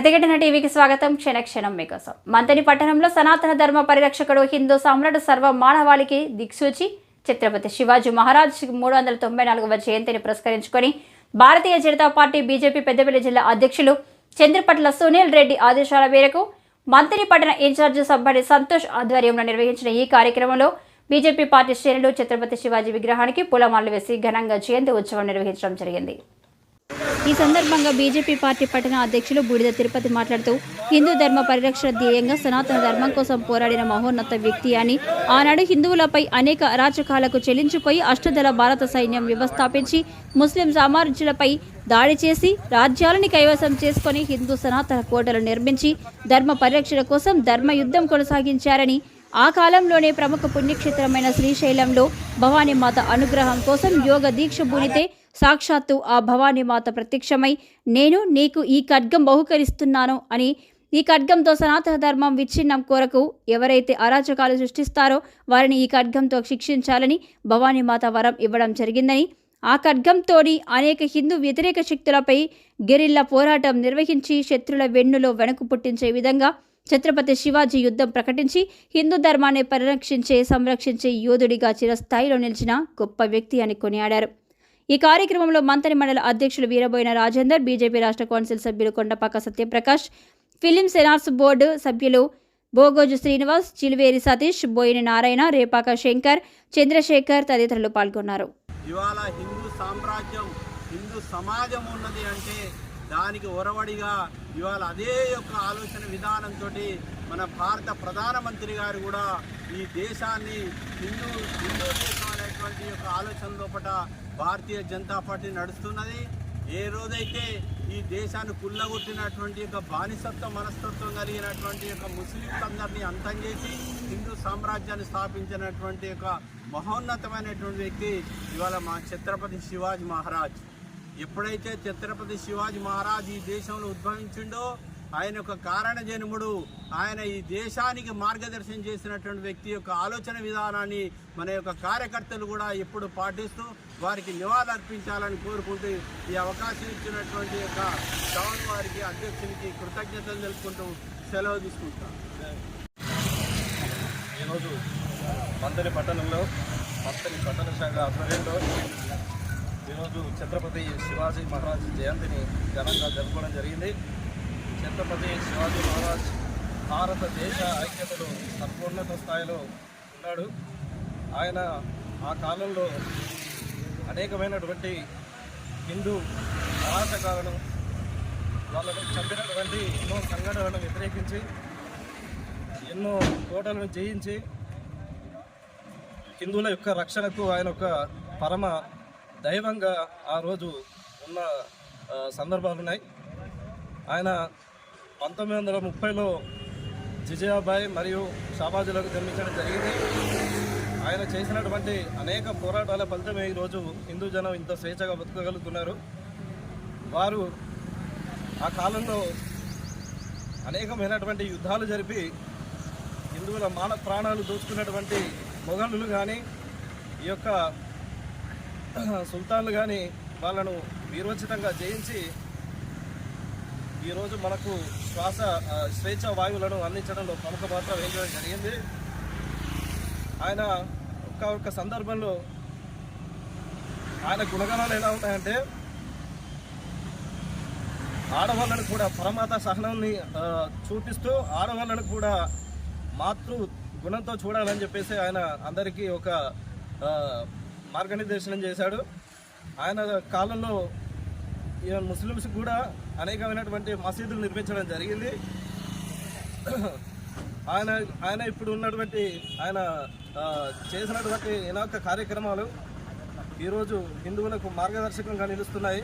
ప్రతిఘటన టీవీకి స్వాగతం. క్షణక్షణం మీకోసం. మంతని పట్టణంలో సనాతన ధర్మ పరిరక్షకుడు హిందూ సామ్రాట్ సర్వ మానవాళికి దిక్సూచి ఛత్రపతి శివాజీ మహారాజ్ మూడు వందల తొంభై నాలుగవ జయంతిని పురస్కరించుకొని భారతీయ జనతా పార్టీ బీజేపీ పెద్దపల్లి జిల్లా అధ్యక్షులు చంద్రపట్ల సునీల్ రెడ్డి ఆదేశాల మేరకు మంత్రి పట్టణ ఇన్ఛార్జి సభ్యుడి సంతోష్ ఆధ్వర్యంలో నిర్వహించిన ఈ కార్యక్రమంలో బీజేపీ పార్టీ శ్రేణులు ఛత్రపతి శివాజీ విగ్రహానికి పూలమాలలు వేసి ఘనంగా జయంతి ఉత్సవం నిర్వహించడం జరిగింది. ఈ సందర్భంగా బీజేపీ పార్టీ పట్టణ అధ్యక్షులు బూడిద తిరుపతి మాట్లాడుతూ హిందూ ధర్మ పరిరక్షణ ధ్యేయంగా సనాతన ధర్మం కోసం పోరాడిన మహోన్నత వ్యక్తి అని. ఆనాడు హిందువులపై అనేక అరాచకాలకు చెల్లించిపోయి అష్టదళ భారత సైన్యం వ్యవస్థాపించి ముస్లిం సామ్రాజ్యులపై దాడి చేసి రాజ్యాలని కైవసం చేసుకొని హిందూ సనాతన కోటలు నిర్మించి ధర్మ పరిరక్షణ కోసం ధర్మ యుద్ధం కొనసాగించారని. ఆ కాలంలోనే ప్రముఖ పుణ్యక్షేత్రమైన శ్రీశైలంలో భవానీమాత అనుగ్రహం కోసం యోగ దీక్ష బూనితే సాక్షాత్తు ఆ భవానీమాత ప్రత్యక్షమై నేను నీకు ఈ ఖడ్గం బహుకరిస్తున్నాను అని ఈ ఖడ్గంతో సనాతన ధర్మం విచ్ఛిన్నం కొరకు ఎవరైతే అరాచకాలు సృష్టిస్తారో వారిని ఈ ఖడ్గంతో శిక్షించాలని భవానీమాత వరం ఇవ్వడం జరిగిందని ఆ ఖడ్గంతోని అనేక హిందూ వ్యతిరేక శక్తులపై గెరిల్లా పోరాటం నిర్వహించి శత్రుల వెన్నులో వెనుక పుట్టించే విధంగా ఛత్రపతి శివాజీ యుద్ధం ప్రకటించి హిందూ ధర్మాన్ని పరిరక్షించే సంరక్షించే యోధుడిగా చిరస్థాయిలో నిలిచిన గొప్ప వ్యక్తి అని కొనియాడారు. ఈ కార్యక్రమంలో మంత్రి మండల అధ్యక్షులు వీరబోయిన రాజేందర్ బీజేపీ రాష్ట్ర కౌన్సిల్ సభ్యులు Kondapaka Satyaprakash film censor board సభ్యులు బోగోజు శ్రీనివాస్ చిలువేరి సతీష్ బోయిన నారాయణ రేపాక శంకర్ చంద్రశేఖర్ తదితరులు పాల్గొన్నారు. ఇవాళ హిందూ సామ్రాజ్యం హిందూ సమాజం ఉన్నది అంటే దానికి ఒరవడిగా ఇవాళ అదే యొక్క ఆలోచన విధానంతో మన భారత ప్రధానమంత్రి గారు కూడా ఈ దేశాన్ని హిందూ హిందూ దేశం అనేటువంటి యొక్క ఆలోచన లోపల భారతీయ జనతా పార్టీ నడుస్తున్నది. ఏ రోజైతే ఈ దేశాన్ని కుల్లగొట్టినటువంటి యొక్క బానిసత్వ మనస్తత్వం కలిగినటువంటి యొక్క ముస్లింలందరినీ అంతం చేసి హిందూ సామ్రాజ్యాన్ని స్థాపించినటువంటి యొక్క మహోన్నతమైనటువంటి వ్యక్తి ఇవాళ మా ఛత్రపతి శివాజీ మహారాజ్. ఎప్పుడైతే ఛత్రపతి శివాజీ మహారాజ్ ఈ దేశంలో ఉద్భవించిండో ఆయన యొక్క కారణ జన్ముడు ఆయన ఈ దేశానికి మార్గదర్శనం చేసినటువంటి వ్యక్తి యొక్క ఆలోచన విధానాన్ని మన యొక్క కార్యకర్తలు కూడా ఎప్పుడు పాటిస్తూ వారికి నివాళులు అర్పించాలని కోరుకుంటూ ఈ అవకాశం ఇచ్చినటువంటి యొక్క టౌన్ వారికి అధ్యక్షునికి కృతజ్ఞతలు తెలుపుకుంటూ సెలవు తీసుకుంటాం ఈరోజు మంతని పట్టణంలో మంతని పట్టణ శాఖ ఆధ్వర్యంలో ఈరోజు ఛత్రపతి శివాజీ మహారాజ్ జయంతిని ఘనంగా జరుపుకోవడం జరిగింది. ఛత్రపతి శివాజీ మహారాజ్ భారతదేశ ఐక్యతలో సర్వోన్నత స్థాయిలో ఉన్నాడు. ఆయన ఆ కాలంలో అనేకమైనటువంటి హిందూ అరాచకాలను వాళ్ళను చంపినటువంటి ఎన్నో సంఘటనలను వ్యతిరేకించి ఎన్నో కోటలను జయించి హిందువుల యొక్క రక్షణకు ఆయన ఒక పరమ దైవంగా ఆ రోజు ఉన్న సందర్భాలున్నాయి. ఆయన పంతొమ్మిది వందల ముప్పైలో జిజయాబాయ్ మరియు షాబాజీలకు జన్మించడం జరిగింది. ఆయన చేసినటువంటి అనేక పోరాటాల ఫలితమే ఈరోజు హిందూ జనం ఇంత స్వేచ్ఛగా బతకగలుగుతున్నారు. వారు ఆ కాలంలో అనేకమైనటువంటి యుద్ధాలు జరిపి హిందువుల మాన ప్రాణాలు దోచుకున్నటువంటి మొఘలులు కానీ ఈ యొక్క సుల్తాన్లు కానీ వాళ్ళను వీరోచితంగా జయించి ఈరోజు మనకు శ్వాస స్వేచ్ఛ వాయువులను అందించడంలో ప్రముఖ పాత్ర వహించడం జరిగింది. ఆయన ఒక్క ఒక్క సందర్భంలో ఆయన గుణగణాలు ఎలా ఉంటాయంటే ఆడవాళ్ళను కూడా పరమాత సహనాన్ని చూపిస్తూ ఆడవాళ్ళను కూడా మాతృ గుణంతో చూడాలని చెప్పేసి ఆయన అందరికీ ఒక మార్గనిర్దేశనం చేశాడు. ఆయన కాలంలో ముస్లిమ్స్ కూడా అనేకమైనటువంటి మసీదులు నిర్మించడం జరిగింది. ఆయన ఆయన ఇప్పుడు ఉన్నటువంటి ఆయన చేసినటువంటి అనేక కార్యక్రమాలు ఈరోజు హిందువులకు మార్గదర్శకంగా నిలుస్తున్నాయి.